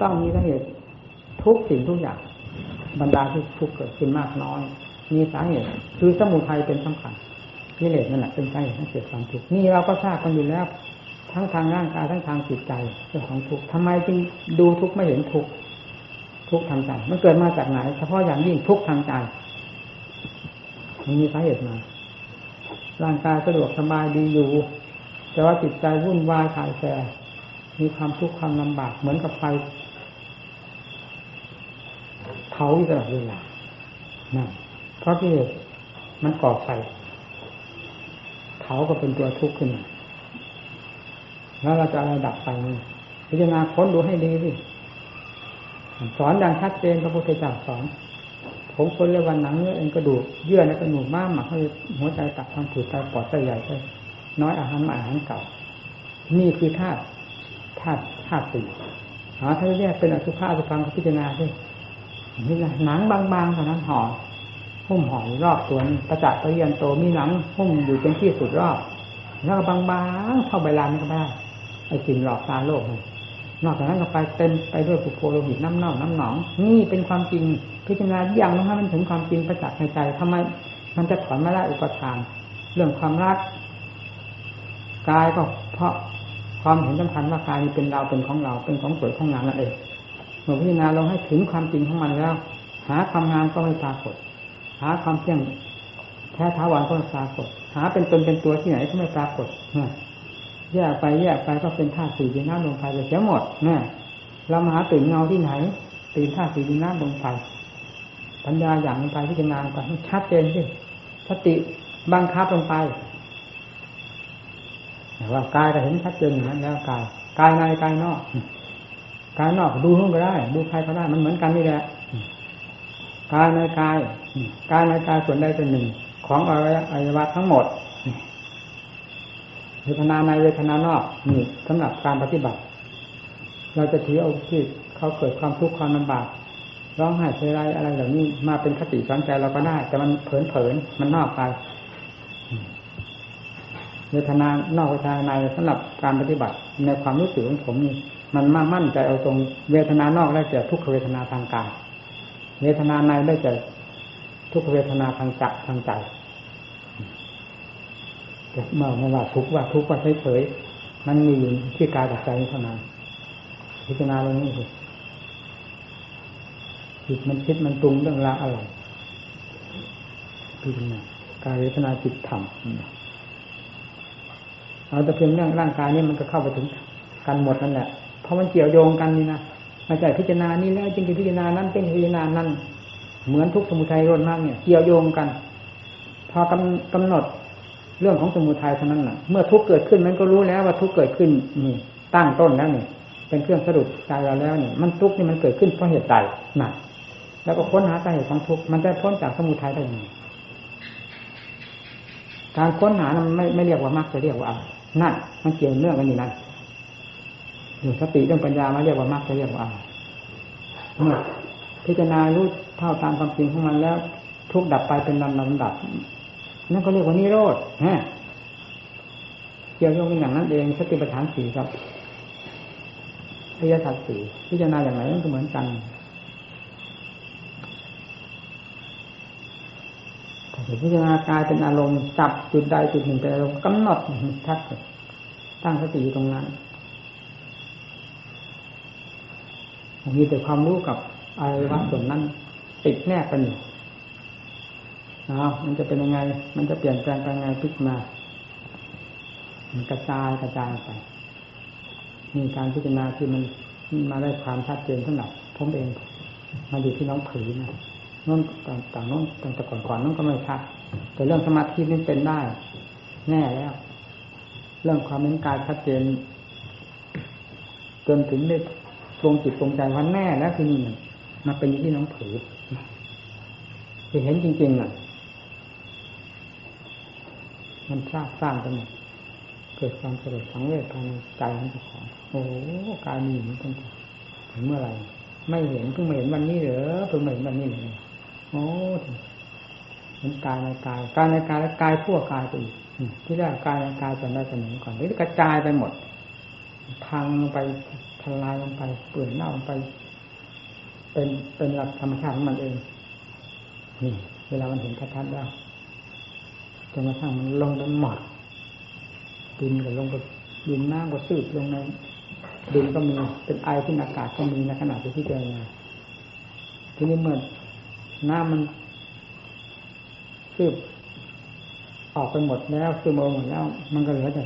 ต้องมีสาเหตุทุกสิ่งทุกอย่างบรรดาที่ทุกเกิดขึ้นมากน้อย มีสาเหตุคือสมุทัยเป็นสำคัญกิเลสนั่นแหละเป็นสาเหตุให้เกิดความทุกข์นี่เราก็ทราบกันอยู่แล้ว ทั้งทางร่างกายทั้งทางจิตใจเรื่องของทุกข์ทำไมจึงดูทุกข์ไม่เห็นทุกข์ทุกข์ทางใจมันเกิดมาจากไหน เฉพาะอย่างยิ่งทุกข์ทางใจมันมีสาเหตุมา ร่างกายสะดวกสบายดีอยู่ แต่ว่าจิตใจวุ่นวายถ่ายแสมีความทุกข์ความลำบากเหมือนกับไฟ เผาอยู่ตลอดเวลานั่นเพราะที่มันก่อไฟเผาก็เป็นตัวทุกข์ขึ้นมาแล้วเราจะอะไรดับไฟมันพิจารณาค้นดูให้ดีสิสอนดังชัดเจนพระพุทธเจ้าสอนผมคนเรียกวันหนังเนื้อเอ็นกระดูกเยื่อในกระดูกม้ามหมักให้หัวใจตับทางผืดไตปอดไตใหญ่ไตน้อยอาหารใหม่อาหารเก่า นี่คือธาตุธาตุธาตุสี่หาถ้าแยกเป็นอสุภะอสุพังพิจารณาด้วย นี่นะหนังบางๆเท่านั้นห่อหุ้มห่อรอบตัวนี้ประจักษ์ตะเยียนโตมีหนังหุ้มอยู่เป็นที่สุดรอบแล้วก็บางๆเท่าใบลานก็ได้ไอ้สิ่งหลอกตาโลกนอกจากนั้นก็ไปเต็มไปด้วยปุโพโลหิตน้ำเน่าน้ำหนอง นี่เป็นความจริงพิจารณาอย่างนั้นให้มันถึงความจริงประจักษ์ในใจทำไม มันจะถอนไม่ได้อุปทาน เรื่องความรักกายก็เพราะความเห็นสำคัญว่ากายนี้เป็นเราเป็นของเราเป็นของสวยของงามนั่นเอง เมื่อพิจารณาลงให้ถึงความจริงของมันแล้ว หาความงามก็ไม่ปรากฏ หาความเที่ยงแท้ท้าวันก็ไม่ปรากฏ หาเป็นตนเป็นตัวที่ไหนก็ไม่ปรากฏแยกไปแยกไปก็เป็นธาตุสี่ดินน้ำลมไฟไปเสียหมดเนี่ยเรามาหาตื่นเงาที่ไหน ตื่นธาตุสี่ดินน้ำลมไฟปัญญาอย่างลงไปพิจารณาไปให้ชัดเจนสิสติบังคับลงไปว่ากายก็เห็นชัดเจนอย่างนั้นแล้วกายกายในกายนอก กายนอกดูนู่นก็ได้ ดูใครก็ได้มันเหมือนกันนี่แหละกายในกายกายในกายส่วนใดส่วนหนึ่ง ของอวัยวะทั้งหมดเวทนาในเวทนานอกนี่สำหรับการปฏิบัติ เราจะถือเอาที่เขาเกิดความทุกข์ความลำบากร้องไห้เสียไรอะไรเหล่านี้มาเป็นคติสอนใจเราก็ได้ แต่มันเผลนเผินมันนอกไปเวทนานอกเวทนาในสำหรับการปฏิบัติในความรู้สึกของผมนี่ มันมามั่นใจเอาตรงเวทนานอกได้แก่ทุกขเวทนาทางกาย เวทนาในได้แก่ทุกขเวทนาทางจักทางใจเมื่อไม่ว่าทุกว่าทุกว่าเฉยๆมันมีอยู่ที่กายกับใจเท่านั้นพิจารณาเรื่องนี้สิจิตมันคิดมันปรุงเรื่องราวอะไรพิจารณากายเวทนาจิตธรรมเอาแต่เพียงเรื่องร่างกายนี่มันก็เข้าไปถึงกันหมดนั่นแหละ ราะมันเกี่ยวโยงกันนี่นะมาจากพิจารณานี่แล้วจึงจะพิจารณานั้นเป็นพิจารณานั้น เหมือนทุกสมุทัยรนมากเนี่ย เกี่ยวโยงกัน พอกำกำหนดเรื่องของสมุทัยเท่านั้นแหละเมื่อทุกเกิดขึ้นมันก็รู้แล้วว่าทุกเกิดขึ้นนี่ตั้งต้นแล้วนี่เป็นเครื่องสะดุดใจเราแล้วนี่มันทุกนี่มันเกิดขึ้นเพราะเหตุใดหนักแล้วก็ค้นหาสาเหตุของทุกมันจะพ้นจากสมุทัยได้ยังไงการค้นหามันไม่ไม่เรียกว่ามรรคจะเรียกว่าอะไรนั่นมันเกี่ยวเนื่องกันอยู่นั่น สติเรื่องปัญญามาเรียกว่ามรรคจะเรียกว่าอะไรเมื่อพิจารณารู้เท่าตามความจริงของมันแล้ว ทุกดับไปเป็นลำลำดับนั่นก็เรียกว่านิโรธฮะเกี่ยวโยงอย่างนั้นเองสติปัฏฐานสี่ครับอริยสัจสี่พิจารณาอย่างไรมันก็เหมือนกันพิจารณากายเป็นอารมณ์จับจุดใดจุดหนึ่งเป็นอารมณ์กำหนดทัดตั้งสติอยู่ตรงนั้น มีแต่ความรู้กับอวัยวะส่วนนั้น ติดแนบกันอยู่เอามันจะเป็นยังไง มันจะเปลี่ยนแปลงไปยังไงพิจารณามันกระจายกระจายไปมีการพิจารณาที่มันมาได้ความชัดเจนสำหรับผมเอง มาอยู่ที่น้องผืนนะน้นต่างๆน้นต่างแต่ก่อนๆน้นก็ไม่ชัด แต่เรื่องสมาธินี่เป็นได้ แน่แล้ว เรื่องความเป็นกายชัดเจนจนถึงได้ ตรงจิตตรงใจวันแน่แล้วที่นี่มาเป็นที่น้องผือคือเห็นจริงๆน่ะ มันสร้างสร้างกันหมดเกิดความสลดสังเวชภายในใจของเจ้าของโอ้กายมีมันตั้งแต่เมื่อไหร่ไม่เห็นเพิ่งมาเห็นวันนี้เหรอเพิ่งมาเห็นวันนี้เลยโอ้เห็นกายในกายกายในกายและกายทั่วกายไปอีกที่แรกกายในกายจะได้เสมอก่อนนี่กระจายไปหมดพังไป ทลายลงไปเปื่อยเน่าลงไป เป็นเป็นหลักธรรมชาติของมันเอง นี่ เวลามันเห็นชัดๆแล้วจนกระทั่งมันลงไปหมดดินก็ลงไปดินน้ำก็สืบลงในดินก็มีเป็นไอขึ้นอากาศก็มีในขณะที่พิจารณาทีนี้เมื่อน้ำมันสืบออกไปหมดแล้วซึมออกหมดแล้ว มันก็เหลือแต่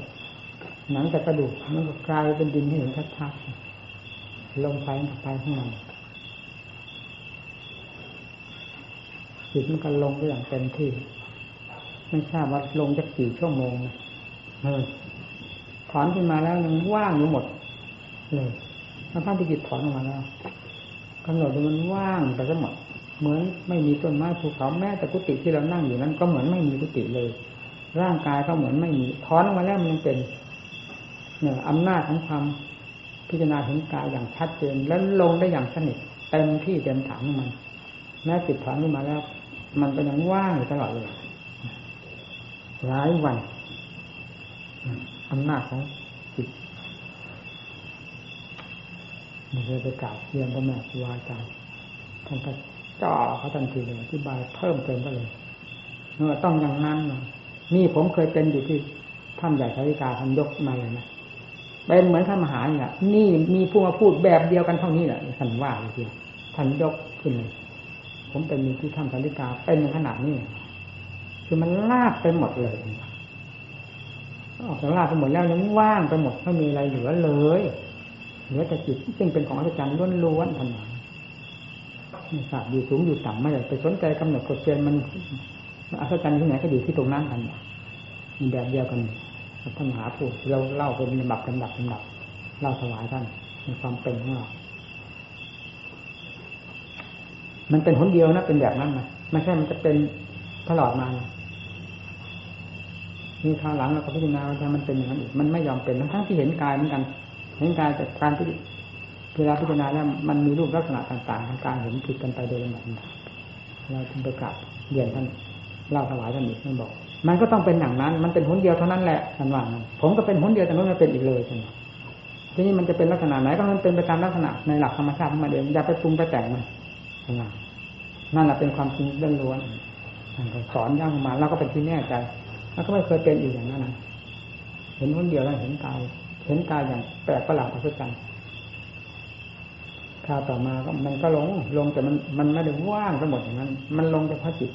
หนังแต่กระดูกมันก็กลายเป็นดินที่เห็นชัดๆ ลงไปไปข้างในจิตมันก็ลงไปอย่างเต็มที่ ไม่ทราบว่าลงจะกี่ชั่วโมงเออถอนขึ้นมาแล้วยังว่างอยู่หมดเลยถ้าท่านที่จิตถอนออกมาแล้วกำหนดดูมันว่างไปทั้งหมดเหมือนไม่มีต้นไม้ภูเขาแม้แต่กุฏิที่เรานั่งอยู่นั้น ก็เหมือนไม่มีกุฏิเลย ร่างกายก็เหมือนไม่มีถอนออกมาแล้วมันยังเป็นเนี่ยอำนาจของความ พิจารณาเห็นกายอย่างชัดเจนแล้วลงได้อย่างสนิทเต็มที่เต็มฐานของมันแม้จิตถอนขึ้นมาแล้ว มันก็ยังว่างอยู่ตลอดเลยหลายวันอำนาจของจิตไม่เคยไปกล่าวเรียนพ่อแม่ครูอาจารย์ท่านก็จ่อเขาทันทีเลยอธิบายเพิ่มเติมก็เลยเมื่อต้องอย่างนั้นนี่ผมเคยเป็นอยู่ที่ท่านใหญ่ทวิกาท่านยกมาเลยนะ เป็นเหมือนท่านมหาเนี่ยนี่มีผู้มาพูดแบบเดียวกันเท่านี้แหละท่านว่าเลยทีท่านยกขึ้นเลยผมเป็นมีที่ท่านทวิกาเป็นขนาดนี้คือมันลากไปหมดเลยออกจากลากไปหมดแล้วยังว่างไปหมดไม่มีอะไรเหลือเลยเหลือแต่จิตซึ่งเป็นของอัศจรรย์ล้วนๆทันหาศาสตร์อยู่สูงอยู่ต่ำไม่ได้ไปสนใจกำหนดกฎเกณฑ์มันอัศจรรย์ที่ไหนก็อยู่ที่ตรงนั้นกันมีแบบเดียวกัน ท่านมหาพูดเราเล่าเป็นลำดับลำดับลำดับเล่าถวายท่านมีความเป็นของเรามันเป็นหนเดียวนะเป็นแบบนั้นนะไม่ใช่มันจะเป็นตลอดมามีคราวหลังเราก็พิจารณาว่ามันเป็นอย่างนั้นอีกมันไม่ยอมเป็นทั้งที่เห็นกายเหมือนกัน เห็นกายแต่การที่เวลาพิจารณาแล้วมันมีรูปลักษณะต่างๆทางการเห็นผิดกันไปโดยลำดับเราจึงประกาศเรียนท่านเล่าถวายท่านอีกท่านบอก มันก็ต้องเป็นอย่างนั้น มันเป็นหนเดียวเท่านั้นแหละท่านว่าผมก็เป็นหนเดียวแต่ไม่เป็นอีกเลยท่านทีนี้มันจะเป็นลักษณะไหนก็มันเป็นไปตามลักษณะในหลักธรรมชาติของมันเองอย่าไปปรุงไปแต่งมันนั่นแหละเป็นความจริงล้วนสอนย่างมาเราก็เป็นที่แน่ใจแล้วก็ไม่เคยเป็นอีกอย่างนั้นเห็นคนเดียวแล้วเห็นกาย เห็นกายอย่างแปลกประหลาดอัศจรรย์คราต่อมาก็มันก็ลง ลงแต่มันมันไม่ได้ว่างทั้งหมดอย่างนั้น มันลงเฉพาะจิต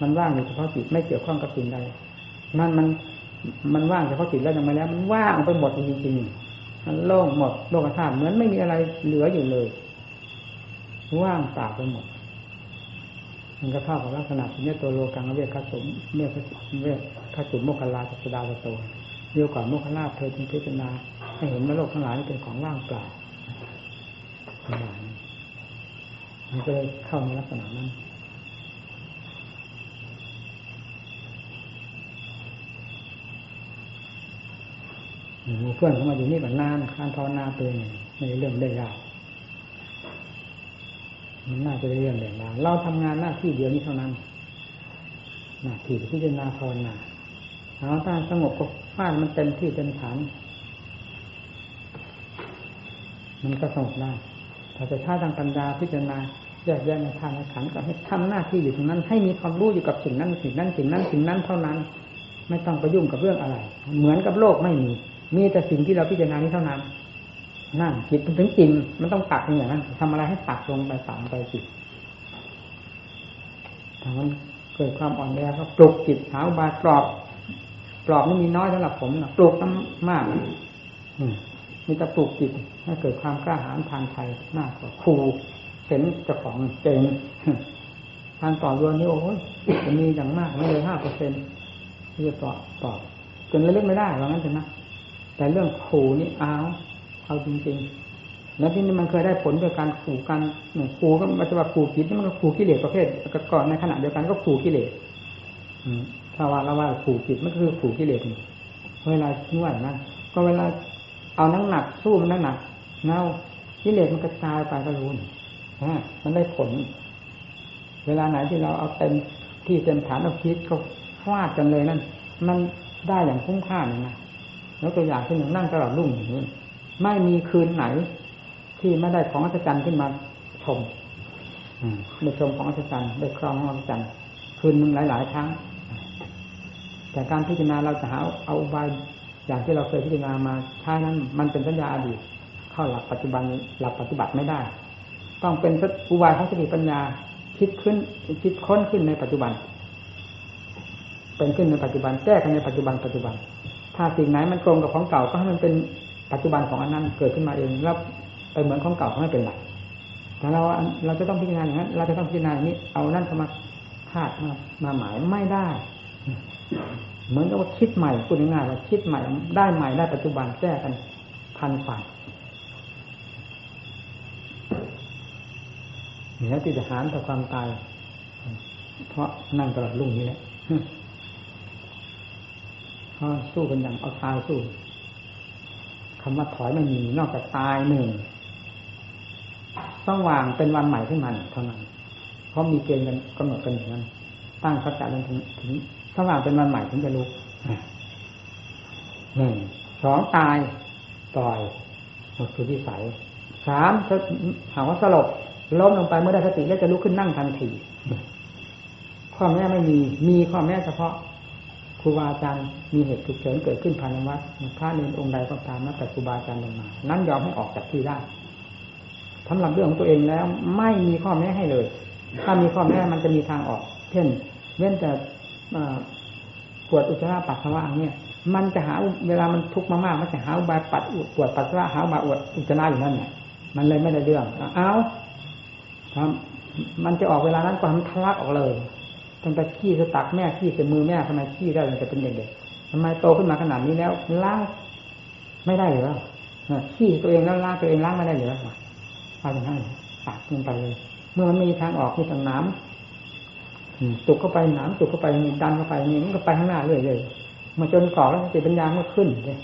มันว่างอยู่เฉพาะจิตไม่เกี่ยวข้องกับสิ่งใดนั่นมันมันว่างเฉพาะจิตแล้วยังไม่แล้ว มันว่างไปหมดจริงๆมันโล่งหมดโลกธาตุเหมือนไม่มีอะไรเหลืออยู่เลย ว่างเปล่าไปหมดมันก็เท่ากับลักษณะที่นี้ตัวโลกังเวทขสมเมื่อเวทขสุมโมคลาจัสดาโตเดียวกับโมคลาเธอจึงพิจารณาให้เห็นว่าโลกทั้งหลายเป็นของว่างเปล่ามันก็เลยเข้าในลักษณะนั้น เพื่อนเข้ามาอยู่นี่แบบนานการภาวนาเป็นในเรื่องได้ยากมันน่าจะเรื่องแบบนั้นเราทำงานหน้าที่เดียวนี้เท่านั้น หน้าที่พิจารณาภาวนาเอาถ้าสงบก็ฟาดมันเต็มที่เต็มฐาน มันก็สงบได้ถ้าจะท่าทางปัญญาพิจารณาแยกแยะในทางในขันก็ให้ทำหน้าที่อยู่ตรงนั้น ให้มีความรู้อยู่กับสิ่งนั้นสิ่งนั้นสิ่งนั้นสิ่งนั้นเท่านั้น ไม่ต้องไปยุ่งกับเรื่องอะไร เหมือนกับโลกไม่มี มีแต่สิ่งที่เราพิจารณานี้เท่านั้นนั่นจิตมันถึงจริง มันต้องตักอย่างนั้นทำอะไรให้ตักลงไปฝังไปจิตถ้ามันเกิดความอ่อนแอก็ปลุกจิตหาบาปลอบปลอบไม่มีน้อยสำหรับผมนะปลุกน้ำมากอืมมีแต่ปลุกจิตให้เกิดความกล้าหาญทางใจมากกว่าครูเห็นเจ้าของเก่งทางต่อรวนนี่โอ้ยจะมีอย่างมากไม่เลยห้าเปอร์เซ็นต์ที่จะตอบตอบจนเล่นไม่ได้ว่างั้นเถอะนะ แต่เรื่องขู่นี่อ้าวเอาจริงๆ แล้วที่นี่มันเคยได้ผลโดยการขู่กันขู่ก็มันจะว่าขู่ผิดนี่มันก็ขู่กิเลสประเภทก่อนในขณะเดียวกันก็ขู่กิเลสถ้าว่าเราว่าขู่ผิดมันก็คือขู่กิเลสเวลานวดนะก็เวลาเอานักหนักสู้มันนักหนักเงากิเลสมันกระจายไปก็รู้มันได้ผล เวลาไหนที่เราเอาเต็มที่เต็มฐานเอาคิดก็ฟาดกันเลยนั่นมันได้อย่างคุ้มค่าเลยนะ แล้วตัวอย่างเช่นอย่างนั่งตลอดรุ่งอย่างนี้ไม่มีคืนไหน ที่ไม่ได้ของอัศจรรย์ขึ้นมาชมได้ชมของอัศจรรย์ได้ครองของอัศจรรย์คืนหนึ่งหลาย ๆ ครั้งแต่การพิจารณาเราจะหาเอาอุบายอย่างที่เราเคยพิจารณามาใช้นั้น มันเป็นสัญญาอดีตเข้าหลักปัจจุบันหลักปฏิบัติไม่ได้ ต้องเป็นอุบายของสติปัญญาคิดขึ้นคิดค้นขึ้นในปัจจุบัน เป็นขึ้นในปัจจุบันแก้กันในปัจจุบันปัจจุบัน ถ้าสิ่งไหนมันตรงกับของเก่าก็ให้มันเป็นปัจจุบันของอันนั้นเกิดขึ้นมาเองแล้วไปเหมือนของเก่าก็ไม่เป็นไรแต่เราเราจะต้องพิจารณาอย่างนั้นเราจะต้องพิจารณาอย่างนี้ เอานั่นเข้ามาคาดมามาหมายไม่ได้ เหมือนกับว่าคิดใหม่พูดง่ายๆว่าคิดใหม่ได้ใหม่ได้ปัจจุบันแก้กันทันฝันเหนือที่จะหารต่อความตาย เพราะนั่งตลอดรุ่งนี้แหละ สู้กันอย่างเอาตายสู้คำว่าถอยไม่มีนอกจากตายหนึ่งต้องวางเป็นวันใหม่ขึ้นมาเท่านั้นเพราะมีเกณฑ์กันกำหนดกันอย่างนั้น ตั้งสัจจะถึงถึงถ้าว่างเป็นวันใหม่ถึงจะลุกหนึ่งสองตายต่อยหมดคือที่ใสสามหาว่าสลบล้มลงไปเมื่อได้สติแล้วจะลุกขึ้นนั่งทันทีข้อแม่ไม่มี มีข้อแม่เฉพาะ ครูบาอาจารย์มีเหตุฉุกเฉินเกิดขึ้นภายในวัดพระเนรองค์ใดก็ตามนับแต่ครูบาอาจารย์ลงมา นั้นยอมให้ออกจากที่ได้สำหรับเรื่องของตัวเองแล้วไม่มีข้อแม้ให้เลย ถ้ามีข้อแม้มันจะมีทางออก เช่น เว้นแต่ปวดอุจจาระปัสสาวะเนี่ย มันจะหาเวลามันทุกข์มากๆมันจะหาบายปัดปวดปัสสาวะหาบาอวดอุจจาระอยู่นั่นเนี่ยมันเลยไม่ได้เรื่องเอามันจะออกเวลานั้นก็ทำทะลักออกเลย ตั้งแต่ขี้สตักแม่ขี้ใส่มือแม่ทำไมขี้ได้ตั้งแต่เป็นเด็กๆทำไมโตขึ้นมาขนาดนี้แล้วล้างไม่ได้หรือขี้ตัวเองแล้วล้างตัวเองล้างไม่ได้หรือเอาอย่างนั้นตักลงไปเลย เมื่อมันมีทางออกมีทางน้ำตุกเข้าไปน้ำตุกเข้าไปดันเข้าไปนี่มันก็ไปข้างหน้าเรื่อยๆมาจนก่อแล้วสติปัญญามันขึ้นเลย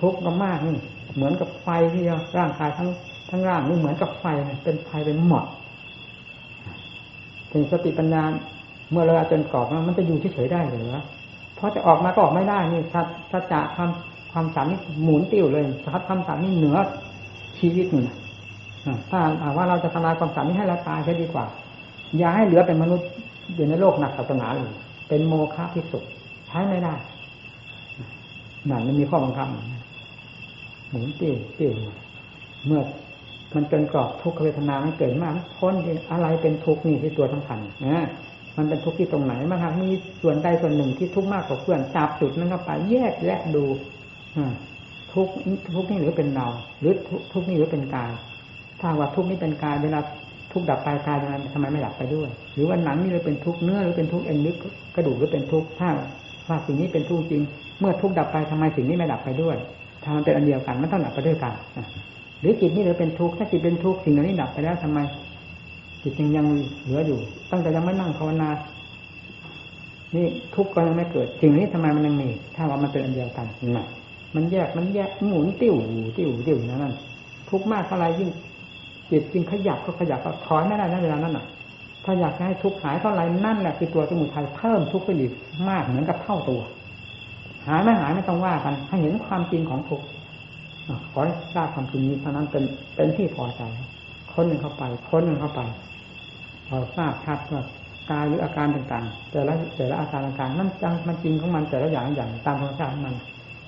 ทุกข์ก็มากนี่เหมือนกับไฟที่ร่างกายทั้งทั้งร่างนี่เหมือนกับไฟเป็นไฟเป็นหมดถึงสติปัญญา เมื่อเราจนกรอบมันจะอยู่เฉยๆได้หรือวะเพราะจะออกมาก็ออกไม่ได้นี่สัจจะความความสามนี่หมุนติ้วเลยสัจความสามนี่เหนือชีวิตนี่ถ้าว่าเราจะทำลายความสามนี้ให้เราตายใช่ดีกว่า อย่าให้เหลือเป็นมนุษย์อยู่ในโลกหนักศาสนาเลยเป็นโมฆะที่สุดใช้ไม่ได้นั่นมันมีข้อบังคับหมุนติ้วติ้วเมื่อมันเป็นกรอบทุกขเวทนามันเกิดมากพ้นอะไรเป็นทุกข์นี่ที่ตัวสำคัญนะ มันเป็นทุกข์ที่ตรงไหนมันหากมีส่วนใดส่วนหนึ่งที่ทุกข์มากกว่าเพื่อนจับจุดนั้นเข้าไปแยกแยะดูทุกทุกนี่หรือเป็นเรา หรือทุกนี่หรือเป็นกายถ้าว่าทุกนี้เป็นกายเวลาทุกข์ดับไปกายนั้นทำไมไม่ดับไปด้วย หรือว่าหนังนี่หรือเป็นทุกข์เนื้อหรือเป็นทุกข์เอ็นลึกกระดูกหรือเป็นทุกข์ถ้าว่าสิ่งนี้เป็นทุกข์จริง เมื่อทุกข์ดับไปทำไมสิ่งนี้ไม่ดับไปด้วยถ้ามันเป็นอันเดียวกันมันต้องดับไปด้วยกันหรือจิตนี่หรือเป็นทุกข์ถ้าจิตเป็นทุกข์สิ่งเหล่านี้ดับไปแล้วทำไม จิตยังยังเหลืออยู่ ตั้งแต่ยังไม่นั่งภาวนา นี่ทุกข์ก็ยังไม่เกิดสิ่งนี้ทำไมมันยังมีถ้าว่ามันเป็นอันเดียวกันน่ะ มันแยกมันแยกหมุนติ้วติ้วติ้วนั่นทุกข์มากเท่าไรยิ่งจิตยิ่งขยับก็ขยับก็ถอยไม่ได้ในเวลานั้นน่ะ ถ้าอยากให้ทุกข์หายเท่าไรนั่นแหละคือตัวสมุทัยเพิ่มทุกข์ขึ้นอีกมากเหมือนกับเท่าตัว หายไม่หายไม่ต้องว่ากันให้เห็นความจริงของทุกข์ขอทราบความจริงนี้เท่านั้นเป็นเป็นที่พอใจ ค้นหนึ่งเข้าไป ค้นหนึ่งเข้าไป พอทราบชัดว่ากายหรืออาการต่างๆ แต่ละแต่ละอาการต่างๆนั่นจังมันจริงของมันแต่ละอย่างอย่างตามธรรมชาติมัน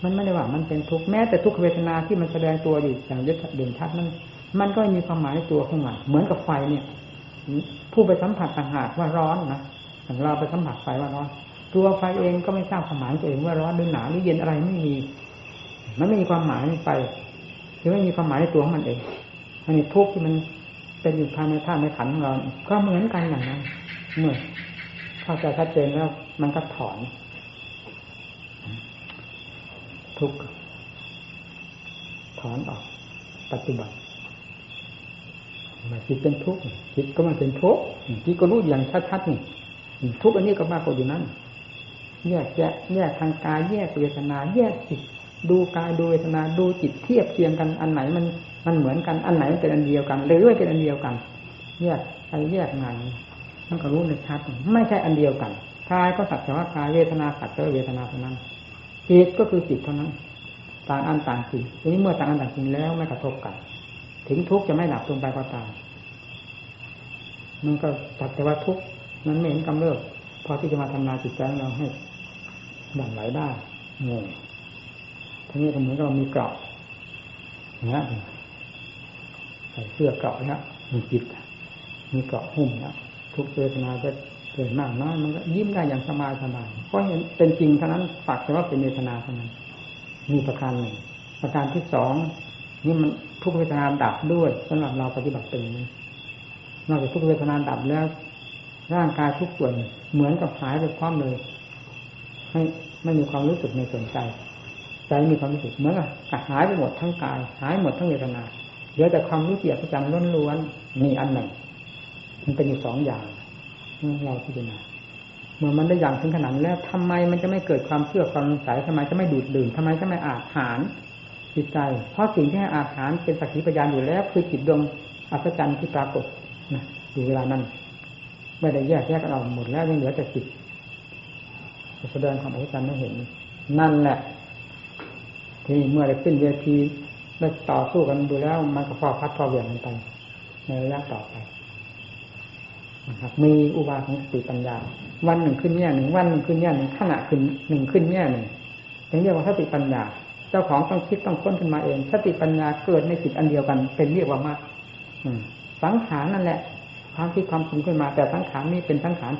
มันไม่ได้ว่ามันเป็นทุกข์แม้แต่ทุกขเวทนาที่มันแสดงตัวอยู่อย่างเด่นชัดนั้นมันก็มีความหมายตัวของมันเหมือนกับไฟเนี่ย ผู้ไปสัมผัสต่างหากว่าร้อนนะเราไปสัมผัสไฟว่าร้อน ตัวไฟเองก็ไม่ทราบความหมายตัวเองว่าร้อนหรือหนาวหรือเย็นอะไรไม่มี มันไม่มีความหมายไปคือไม่มีความหมายในตัวของมันเองอันนี้ทุกข์ที่มัน เป็นอยู่ภายในท่าในขันของเรา ก็เหมือนกันอย่างนั้นเมื่อเข้าใจชัดเจนแล้ว มันก็ถอน ทุกข์ถอนออกปฏิบัติมาจิตเป็นทุกข์จิตก็มันเป็นทุกข์จิตก็รู้อย่างชัดๆนี่ทุกข์อันนี้ก็มากกว่าอยู่นั้นแยกแยะแยกทางกายแยกเวทนา แยกจิต ดูกายดูเวทนาดูจิตเทียบเทียงกันอันไหนมันมันเหมือนกันอันไหนเป็นอันเดียวกัน หรือไม่เป็นอันเดียวกันแยกไปแยกงานมันก็รู้ในชัดไม่ใช่อันเดียวกันกายก็สักแต่ว่ากายเวทนาสักแต่เวทนาเท่านั้นจิตก็คือจิตเท่านั้นต่างอันต่างจริงทีนี้เมื่อต่างอันต่างจริงแล้วไม่กระทบกัน ถึงทุกข์จะไม่ดับลงไปก็ตามมันก็ตัดแต่ว่าทุกข์นั้นไม่เห็นกำเริบพอที่จะมาทำลายจิตใจของเราให้ดั่งไหลได้งง ทีนี้ก็เหมือนกับเรามีเกราะนะใส่เสื้อเกราะนะมีจิตมีเกราะหุ้มนะทุกเวทนาจะเกิดมากน้อยมันก็ยิ้มได้อย่างสบายสบายเพราะเห็นเป็นจริงเท่านั้นฝากแต่ว่าเป็นเวทนาเท่านั้น มีประการหนึ่งประการที่สองนี่มันทุกเวทนาดับด้วยสำหรับเราปฏิบัติเป็นนี้นอกจากทุกเวทนาดับแล้ว ร่างกายทุกส่วนเหมือนกับหายไปพร้อมเลยให้ไม่มีความรู้สึกในส่วนใจ ใจมีความรู้สึกเหมือนกับหายไปหมดทั้งกาย หายหมดทั้งเวทนาเหลือแต่ความรู้เกียรติประจำล้วนๆมีอันหนึ่ง มันเป็นอยู่สองอย่างเราพิจารณาเมื่อมันได้อย่างถึงขนาดแล้วทำไมมันจะไม่เกิดความเชื่อความสงสัยทำไมจะไม่ดูดดื่มทำไมจะไม่อาหารจิตใจ เพราะสิ่งที่ให้อาหารเป็นสักขีพยานอยู่แล้ว คือจิตดวงอัศจรรย์ที่ปรากฏนะอยู่เวลานั้นไม่ได้แยกแยกกันออกหมดแล้วยังเหลือแต่จิตแสดงความอัศจรรย์ให้เห็น นั่นแหละ ที่เมื่อได้ขึ้นเวทีได้ต่อสู้กันดูแล้ว มันก็พอพัดพอเหวี่ยงกันไป ในระยะต่อไปนะครับ มีอุบายของสติปัญญา วันหนึ่งขึ้นแง่หนึ่งวันหนึ่งขึ้นแง่หนึ่งขณะขึ้นหนึ่งขึ้นแง่หนึ่งถึงเรียกว่าสติปัญญา เจ้าของต้องคิดต้องค้นขึ้นมาเองสติปัญญาเกิดในจิตอันเดียวกัน เป็นเรียกว่ามากสังขารนั่นแหละความคิดความปรุงขึ้นมาแต่สังขารนี้เป็นสังขาร